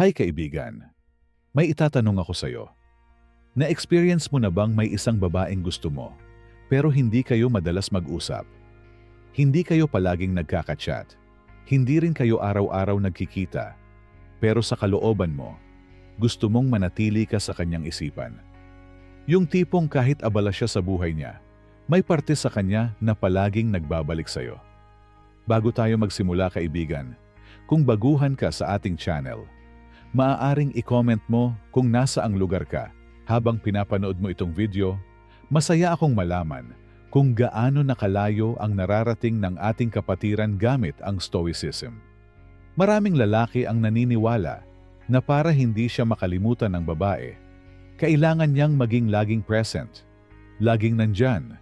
Hi kaibigan, may itatanong ako sa'yo. Na-experience mo na bang may isang babaeng gusto mo, pero hindi kayo madalas mag-usap? Hindi kayo palaging nagkakachat, hindi rin kayo araw-araw nagkikita, pero sa kalooban mo, gusto mong manatili ka sa kanyang isipan. Yung tipong kahit abala siya sa buhay niya, may parte sa kanya na palaging nagbabalik sa'yo. Bago tayo magsimula kaibigan, kung baguhan ka sa ating channel, maaaring i-comment mo kung nasa ang lugar ka habang pinapanood mo itong video, masaya akong malaman kung gaano nakalayo ang nararating ng ating kapatiran gamit ang Stoicism. Maraming lalaki ang naniniwala na para hindi siya makalimutan ng babae, kailangan niyang maging laging present, laging nandyan,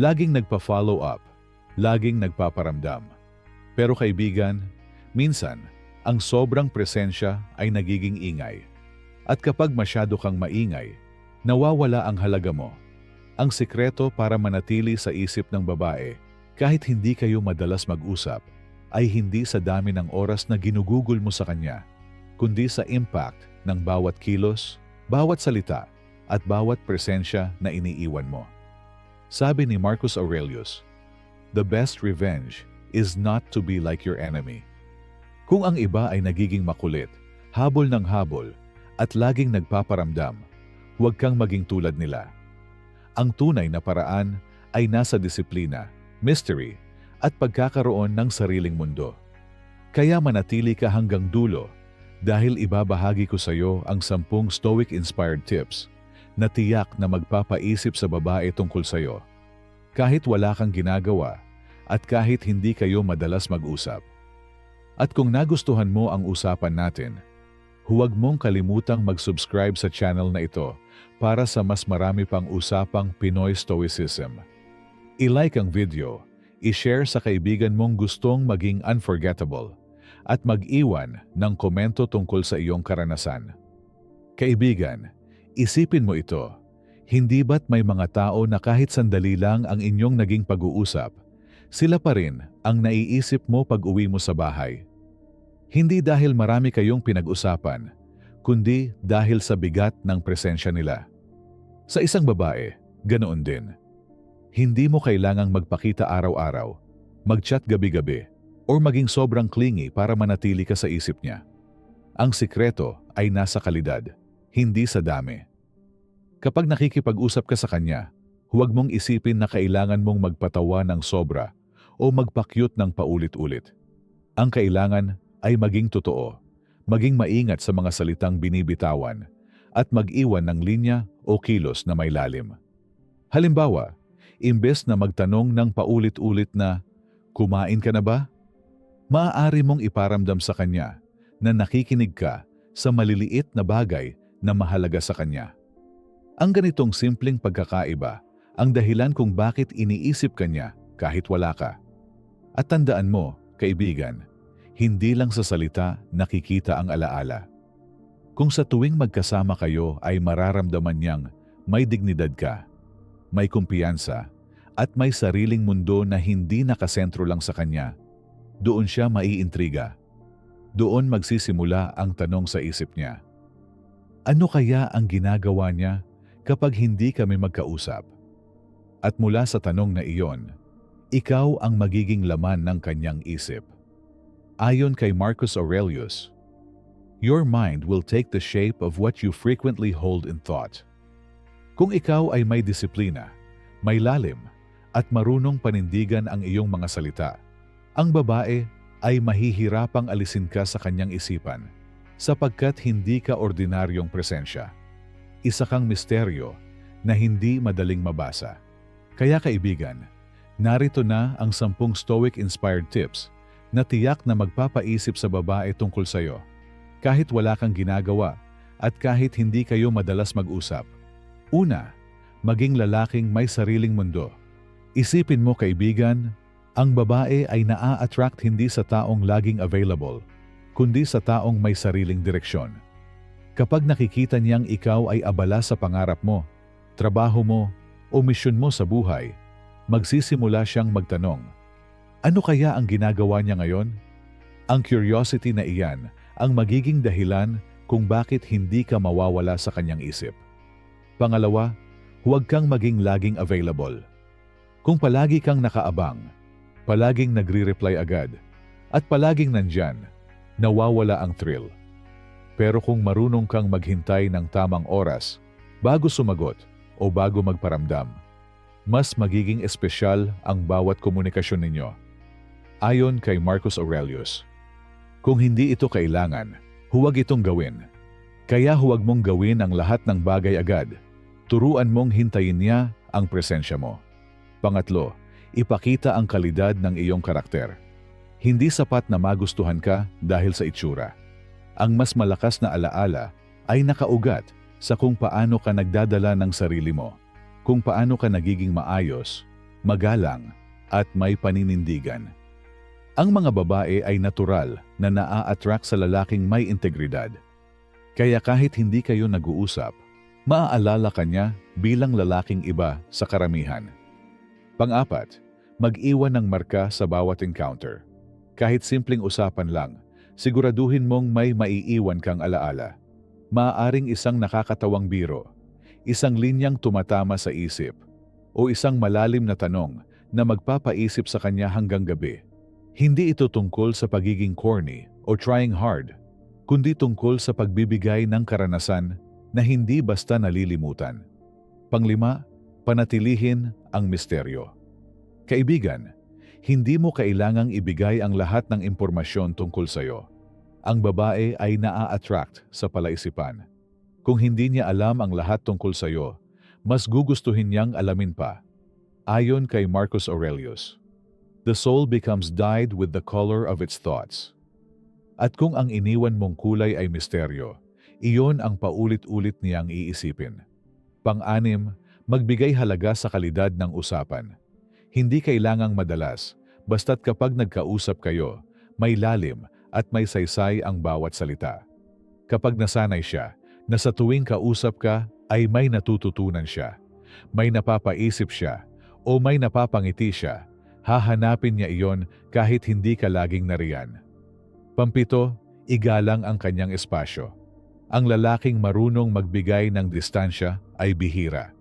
laging nagpa-follow up, laging nagpaparamdam. Pero kaibigan, minsan, ang sobrang presensya ay nagiging ingay. At kapag masyado kang maingay, nawawala ang halaga mo. Ang sikreto para manatili sa isip ng babae, kahit hindi kayo madalas mag-usap, ay hindi sa dami ng oras na ginugugol mo sa kanya, kundi sa impact ng bawat kilos, bawat salita, at bawat presensya na iniiwan mo. Sabi ni Marcus Aurelius, The best revenge is not to be like your enemy. Kung ang iba ay nagiging makulit, habol ng habol, at laging nagpaparamdam, huwag kang maging tulad nila. Ang tunay na paraan ay nasa disiplina, mystery, at pagkakaroon ng sariling mundo. Kaya manatili ka hanggang dulo dahil ibabahagi ko sa iyo ang sampung Stoic-inspired tips na tiyak na magpapaisip sa babae tungkol sa iyo. Kahit wala kang ginagawa at kahit hindi kayo madalas mag-usap. At kung nagustuhan mo ang usapan natin, huwag mong kalimutang mag-subscribe sa channel na ito para sa mas marami pang usapang Pinoy Stoicism. I-like ang video, i-share sa kaibigan mong gustong maging unforgettable, at mag-iwan ng komento tungkol sa iyong karanasan. Kaibigan, isipin mo ito. Hindi ba't may mga tao na kahit sandali lang ang inyong naging pag-uusap, sila pa rin ang naiisip mo pag uwi mo sa bahay? Hindi dahil marami kayong pinag-usapan, kundi dahil sa bigat ng presensya nila. Sa isang babae, ganoon din. Hindi mo kailangang magpakita araw-araw, mag-chat gabi-gabi, or maging sobrang clingy para manatili ka sa isip niya. Ang sikreto ay nasa kalidad, hindi sa dami. Kapag nakikipag-usap ka sa kanya, huwag mong isipin na kailangan mong magpatawa ng sobra o magpakyut ng paulit-ulit. Ang kailangan ay maging totoo, maging maingat sa mga salitang binibitawan, at mag-iwan ng linya o kilos na may lalim. Halimbawa, imbes na magtanong ng paulit-ulit na, Kumain ka na ba? Maaari mong iparamdam sa kanya na nakikinig ka sa maliliit na bagay na mahalaga sa kanya. Ang ganitong simpleng pagkakaiba ang dahilan kung bakit iniisip kanya kahit wala ka. At tandaan mo, kaibigan, hindi lang sa salita nakikita ang alaala. Kung sa tuwing magkasama kayo ay mararamdaman niyang may dignidad ka, may kumpiyansa, at may sariling mundo na hindi nakasentro lang sa kanya, doon siya maiintriga. Doon magsisimula ang tanong sa isip niya. Ano kaya ang ginagawa niya kapag hindi kami magkausap? At mula sa tanong na iyon, ikaw ang magiging laman ng kanyang isip. Ayon kay Marcus Aurelius, Your mind will take the shape of what you frequently hold in thought. Kung ikaw ay may disiplina, may lalim, at marunong panindigan ang iyong mga salita, ang babae ay mahihirapang alisin ka sa kanyang isipan sapagkat hindi ka ordinaryong presensya. Isa kang misteryo na hindi madaling mabasa. Kaya kaibigan, narito na ang sampung Stoic-inspired tips na tiyak na magpapaisip sa babae tungkol sa iyo. Kahit wala kang ginagawa at kahit hindi kayo madalas mag-usap. Una, maging lalaking may sariling mundo. Isipin mo kaibigan, ang babae ay naa-attract hindi sa taong laging available, kundi sa taong may sariling direksyon. Kapag nakikita niyang ikaw ay abala sa pangarap mo, trabaho mo, o misyon mo sa buhay, magsisimula siyang magtanong, ano kaya ang ginagawa niya ngayon? Ang curiosity na iyan ang magiging dahilan kung bakit hindi ka mawawala sa kanyang isip. Pangalawa, huwag kang maging laging available. Kung palagi kang nakaabang, palaging nagre-reply agad, at palaging nandyan, nawawala ang thrill. Pero kung marunong kang maghintay ng tamang oras, bago sumagot o bago magparamdam, mas magiging espesyal ang bawat komunikasyon ninyo. Ayon kay Marcus Aurelius, kung hindi ito kailangan, huwag itong gawin. Kaya huwag mong gawin ang lahat ng bagay agad. Turuan mong hintayin niya ang presensya mo. Pangatlo, ipakita ang kalidad ng iyong karakter. Hindi sapat na magustuhan ka dahil sa itsura. Ang mas malakas na alaala ay nakaugat sa kung paano ka nagdadala ng sarili mo, kung paano ka nagiging maayos, magalang, at may paninindigan. Ang mga babae ay natural na naa-attract sa lalaking may integridad. Kaya kahit hindi kayo nag-uusap, maaalala ka niya bilang lalaking iba sa karamihan. Pang-apat, mag-iwan ng marka sa bawat encounter. Kahit simpleng usapan lang, siguraduhin mong may maiiwan kang alaala. Maaaring isang nakakatawang biro, isang linyang tumatama sa isip, o isang malalim na tanong na magpapaisip sa kanya hanggang gabi. Hindi ito tungkol sa pagiging corny o trying hard, kundi tungkol sa pagbibigay ng karanasan na hindi basta nalilimutan. Panglima, panatilihin ang misteryo. Kaibigan, hindi mo kailangang ibigay ang lahat ng impormasyon tungkol sa iyo. Ang babae ay naa-attract sa palaisipan. Kung hindi niya alam ang lahat tungkol sa iyo, mas gugustuhin niyang alamin pa. Ayon kay Marcus Aurelius, The soul becomes dyed with the color of its thoughts. At kung ang iniwan mong kulay ay misteryo, iyon ang paulit-ulit niyang iisipin. Pang-anim, magbigay halaga sa kalidad ng usapan. Hindi kailangang madalas, basta't kapag nagkausap kayo, may lalim at may saysay ang bawat salita. Kapag nasanay siya, na sa tuwing kausap ka ay may natututunan siya, may napapaisip siya, o may napapangiti siya, hahanapin niya iyon kahit hindi ka laging nariyan. Pampito, igalang ang kanyang espasyo. Ang lalaking marunong magbigay ng distansya ay bihira.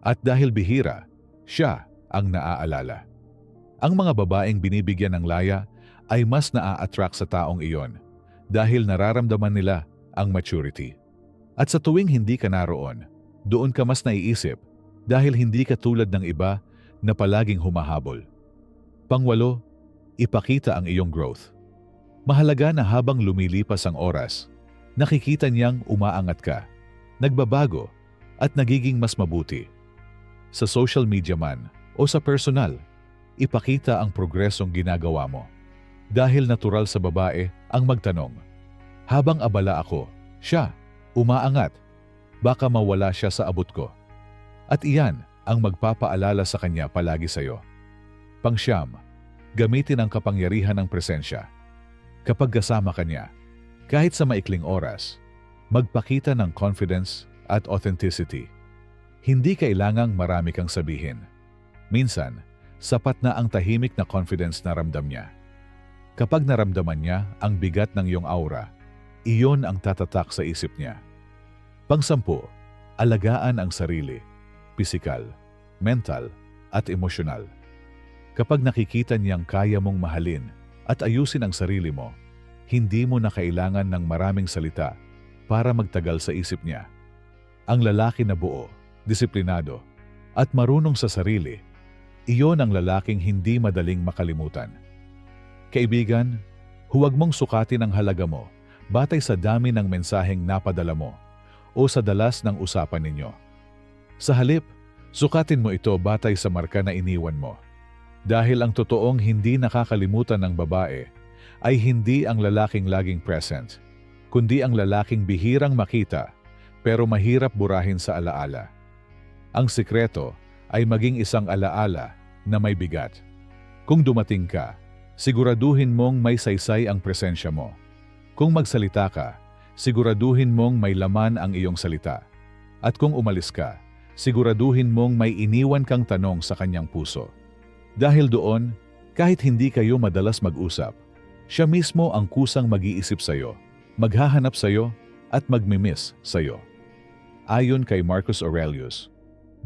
At dahil bihira, siya ang naaalala. Ang mga babaeng binibigyan ng laya ay mas naa-attract sa taong iyon dahil nararamdaman nila ang maturity. At sa tuwing hindi ka naroon, doon ka mas naiisip dahil hindi ka tulad ng iba na palaging humahabol. Pangwalo, ipakita ang iyong growth. Mahalaga na habang lumilipas ang oras, nakikita niyang umaangat ka, nagbabago, at nagiging mas mabuti. Sa social media man o sa personal, ipakita ang progresong ginagawa mo. Dahil natural sa babae ang magtanong, habang abala ako, siya, umaangat, baka mawala siya sa abot ko. At iyan ang magpapaalala sa kanya palagi sa iyo. Pangsyam, gamitin ang kapangyarihan ng presensya. Kapag kasama ka niya, kahit sa maikling oras, magpakita ng confidence at authenticity. Hindi kailangang marami kang sabihin. Minsan, sapat na ang tahimik na confidence na ramdam niya. Kapag naramdaman niya ang bigat ng iyong aura, iyon ang tatatak sa isip niya. Pangsampu, alagaan ang sarili, pisikal, mental, at emosyonal. Kapag nakikita niyang kaya mong mahalin at ayusin ang sarili mo, hindi mo na kailangan ng maraming salita para magtagal sa isip niya. Ang lalaki na buo, disiplinado, at marunong sa sarili, iyon ang lalaking hindi madaling makalimutan. Kaibigan, huwag mong sukatin ang halaga mo batay sa dami ng mensaheng napadala mo o sa dalas ng usapan ninyo. Sa halip, sukatin mo ito batay sa marka na iniwan mo. Dahil ang totoong hindi nakakalimutan ng babae ay hindi ang lalaking laging present, kundi ang lalaking bihirang makita pero mahirap burahin sa alaala. Ang sikreto ay maging isang alaala na may bigat. Kung dumating ka, siguraduhin mong may saysay ang presensya mo. Kung magsalita ka, siguraduhin mong may laman ang iyong salita. At kung umalis ka, siguraduhin mong may iniwan kang tanong sa kanyang puso. Dahil doon, kahit hindi kayo madalas mag-usap, siya mismo ang kusang mag-iisip sa iyo, maghahanap sa iyo, at magmimiss sa'yo. Ayon kay Marcus Aurelius,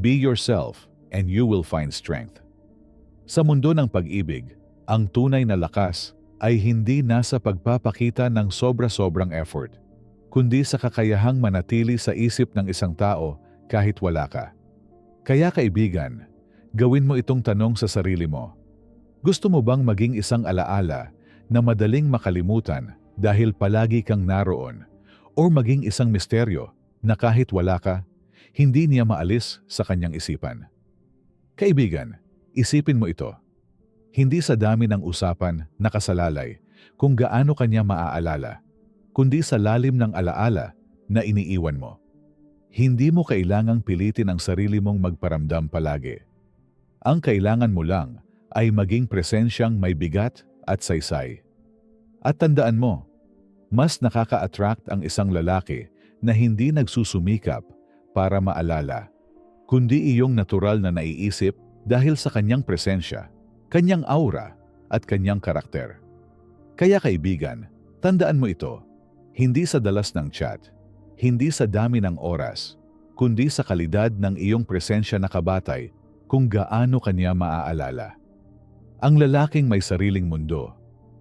Be yourself and you will find strength. Sa mundo ng pag-ibig, ang tunay na lakas ay hindi nasa pagpapakita ng sobra-sobrang effort, kundi sa kakayahang manatili sa isip ng isang tao kahit wala ka. Kaya kaibigan, gawin mo itong tanong sa sarili mo. Gusto mo bang maging isang alaala na madaling makalimutan dahil palagi kang naroon o maging isang misteryo na kahit wala ka, hindi niya maalis sa kanyang isipan? Kaibigan, isipin mo ito. Hindi sa dami ng usapan nakasalalay kung gaano kanya maaalala, kundi sa lalim ng alaala na iniiwan mo. Hindi mo kailangang pilitin ang sarili mong magparamdam palagi. Ang kailangan mo lang ay maging presensyang may bigat at saysay. At tandaan mo, mas nakaka-attract ang isang lalaki na hindi nagsusumikap para maalala kundi iyong natural na naiisip dahil sa kanyang presensya, kanyang aura, at kanyang karakter. Kaya kaibigan, tandaan mo ito, hindi sa dalas ng chat, hindi sa dami ng oras, kundi sa kalidad ng iyong presensya na kabatay kung gaano kanya maaalala. Ang lalaking may sariling mundo,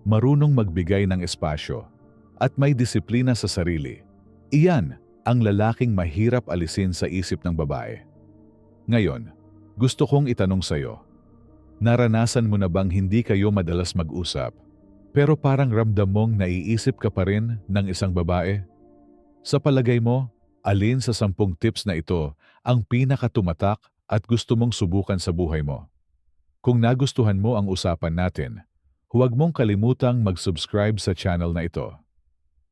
marunong magbigay ng espasyo, at may disiplina sa sarili, iyan ang lalaking mahirap alisin sa isip ng babae. Ngayon, gusto kong itanong sa'yo, naranasan mo na bang hindi kayo madalas mag-usap, pero parang ramdam mong naiisip ka pa rin ng isang babae? Sa palagay mo, alin sa sampung tips na ito ang pinakatumatak at gusto mong subukan sa buhay mo? Kung nagustuhan mo ang usapan natin, huwag mong kalimutang mag-subscribe sa channel na ito.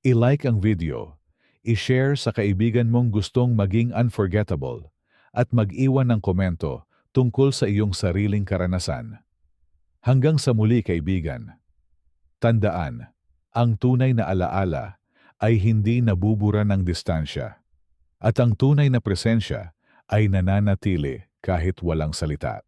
I-like ang video, i-share sa kaibigan mong gustong maging unforgettable, at mag-iwan ng komento tungkol sa iyong sariling karanasan. Hanggang sa muli kaibigan. Tandaan, ang tunay na alaala ay hindi nabubura ng distansya. At ang tunay na presensya ay nananatili kahit walang salita.